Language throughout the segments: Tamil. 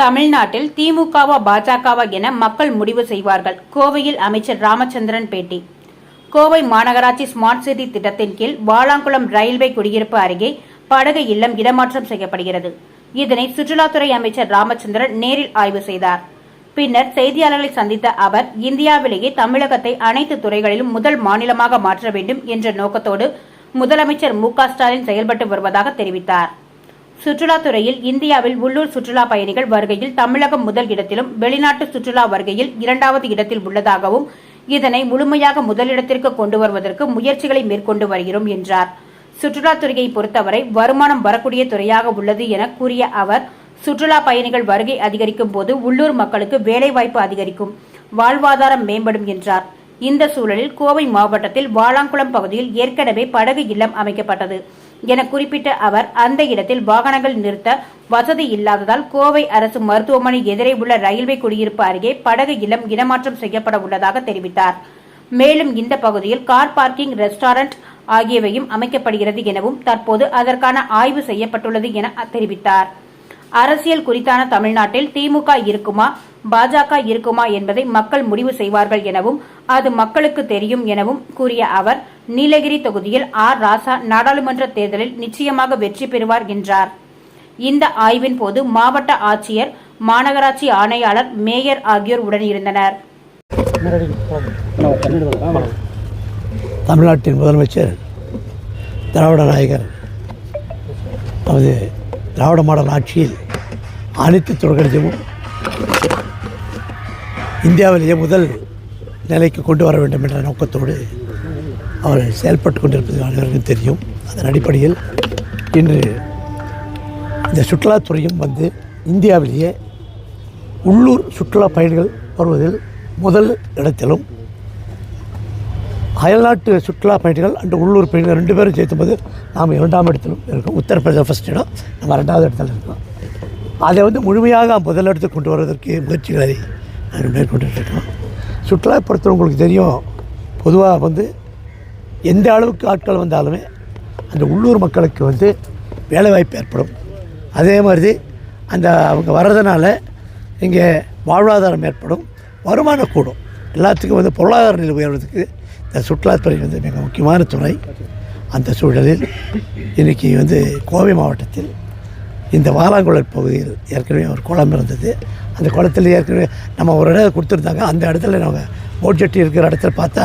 தமிழ்நாட்டில் திமுகவா பாஜகவா என மக்கள் முடிவு செய்வார்கள். கோவையில் அமைச்சர் ராமச்சந்திரன் பேட்டி. கோவை மாநகராட்சி ஸ்மார்ட் சிட்டி திட்டத்தின் கீழ் வாளாங்குளம் ரயில்வே குடியிருப்பு அருகே படகு இல்லம் இடமாற்றம் செய்யப்படுகிறது. இதனை சுற்றுலாத்துறை அமைச்சர் ராமச்சந்திரன் நேரில் ஆய்வு செய்தார். பின்னர் செய்தியாளர்களை சந்தித்த அவர் இந்தியாவிலேயே தமிழகத்தை அனைத்து துறைகளிலும் முதல் மாநிலமாக மாற்ற வேண்டும் என்ற நோக்கத்தோடு முதலமைச்சர் மு ஸ்டாலின் செயல்பட்டு வருவதாக தெரிவித்தார். சுற்றுலாத்துறையில் இந்தியாவில் உள்ளூர் சுற்றுலா பயணிகள் வருகையில் தமிழகம் முதல் இடத்திலும் வெளிநாட்டு சுற்றுலா வருகையில் இரண்டாவது இடத்தில் உள்ளதாகவும் இதனை முழுமையாக முதலிடத்திற்கு கொண்டு வருவதற்கு முயற்சிகளை மேற்கொண்டு வருகிறோம் என்றார். சுற்றுலாத்துறையை பொறுத்தவரை வருமானம் வரக்கூடிய துறையாக உள்ளது என கூறிய அவர் சுற்றுலா பயணிகள் வருகை அதிகரிக்கும் போது உள்ளூர் மக்களுக்கு வேலைவாய்ப்பு அதிகரிக்கும் வாழ்வாதாரம் மேம்படும் என்றார். இந்த சூழலில் கோவை மாவட்டத்தில் வாளாங்குளம் பகுதியில் ஏற்கனவே படகு இல்லம் அமைக்கப்பட்டது. என குறிப்பிட்ட அவர் அந்த இடத்தில் வாகனங்கள் நிறுத்த வசதி இல்லாததால் கோவை அரசு மருத்துவமனை எதிரே உள்ள ரயில்வே குடியிருப்பு அருகே படகு இல்லம் இடமாற்றம் செய்யப்பட உள்ளதாக தெரிவித்தார். மேலும் இந்த பகுதியில் கார் பார்க்கிங் ரெஸ்டாரண்ட் ஆகியவையும் அமைக்கப்படுகிறது எனவும் தற்போது அதற்கான ஆய்வு செய்யப்பட்டுள்ளது என தெரிவித்தார். அரசியல் குறித்தான தமிழ்நாட்டில் திமுக இருக்குமா பாஜக இருக்குமா என்பதை மக்கள் முடிவு செய்வார்கள் எனவும் அது மக்களுக்கு தெரியும் எனவும் கூறிய அவர் நீலகிரி தொகுதியில் ஆர். ராசா நாடாளுமன்ற தேர்தலில் நிச்சயமாக வெற்றி பெறுவார் என்றார். இந்த ஆய்வின் போது மாவட்ட ஆட்சியர் மாநகராட்சி ஆணையாளர் மேயர் ஆகியோர் உடனிருந்தனர். தமிழ்நாட்டின் முதலமைச்சர் திராவிட நாயகர் நமது திராவிட மாடல் ஆட்சியில் அனைத்து துறைகளிலும் இந்தியாவிலேயே முதல் நிலைக்கு கொண்டு வர வேண்டும் என்ற நோக்கத்தோடு அவர் செயல்பட்டு கொண்டிருப்பது அனைவருக்கும் தெரியும். அதன் அடிப்படையில் இன்று இந்த சுற்றுலாத்துறையும் வந்து இந்தியாவிலேயே உள்ளூர் சுற்றுலா பயணிகள் வருவதில் முதல் இடத்திலும் அயல்நாட்டு சுற்றுலா பயணிகள் அண்டு உள்ளூர் பயணிகள் ரெண்டு பேரும் சேர்த்தும்போது நாம் இரண்டாம் இடத்திலும் இருக்கோம். உத்தரப்பிரதேச ஃபஸ்ட் இடம் நம்ம ரெண்டாவது இடத்துல இருக்கோம். அதை வந்து முழுமையாக முதலிடத்துக்கு கொண்டு வருவதற்கு முயற்சிகளை நாங்கள் மேற்கொண்டுருக்கோம் சுற்றுலா பொறுத்தவரை உங்களுக்கு தெரியும் பொதுவாக வந்து எந்த அளவுக்கு ஆட்கள் வந்தாலுமே அந்த உள்ளூர் மக்களுக்கு வந்து வேலைவாய்ப்பு ஏற்படும். அதே மாதிரி அந்த அவங்க வர்றதுனால இங்கே வாழ்வாதாரம் ஏற்படும் வருமானம் கூடும். எல்லாத்துக்கும் வந்து பொருளாதார நிலை உயர்வதற்கு இந்த சுற்றுலாத்துறை வந்து மிக முக்கியமான துறை. அந்த சூழலில் இன்றைக்கி வந்து கோவை மாவட்டத்தில் இந்த வாலாங்குளர் பகுதியில் ஏற்கனவே ஒரு குளம் இருந்தது. அந்த குளத்தில் ஏற்கனவே நம்ம ஒரு இடம் கொடுத்துருந்தாங்க. அந்த இடத்துல நம்ம போட் ஜெட்டி இருக்கிற இடத்துல பார்த்தா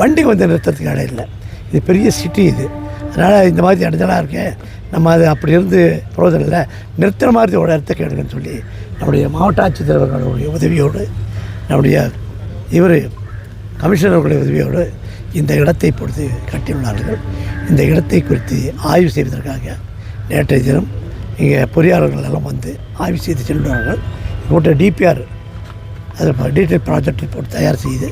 வண்டி வந்து நிறுத்தத்துக்கு இடம் இல்லை. இது பெரிய சிட்டி இது. அதனால் இந்த மாதிரி இடத்துலாம் இருக்கு நம்ம அது அப்படி இருந்து பிரயோஜனம் இல்லை நிறுத்துற மாதிரி ஒரு இடத்த கேடுங்கன்னு சொல்லி நம்முடைய மாவட்ட ஆட்சித்தலைவர்களுடைய உதவியோடு நம்முடைய இவர் கமிஷனர்களுடைய உதவியோடு இந்த இடத்தை பொறுத்து கட்டியுள்ளார்கள். இந்த இடத்தை குறித்து ஆய்வு செய்வதற்காக நேற்றைய தினம் இங்கே பொறியாளர்கள் எல்லாம் வந்து ஆய்வு செய்து சென்றார்கள். போட்ட டிபிஆர் அது டீட்டெயில் ப்ராஜெக்ட் ரிப்போர்ட் தயார் செய்து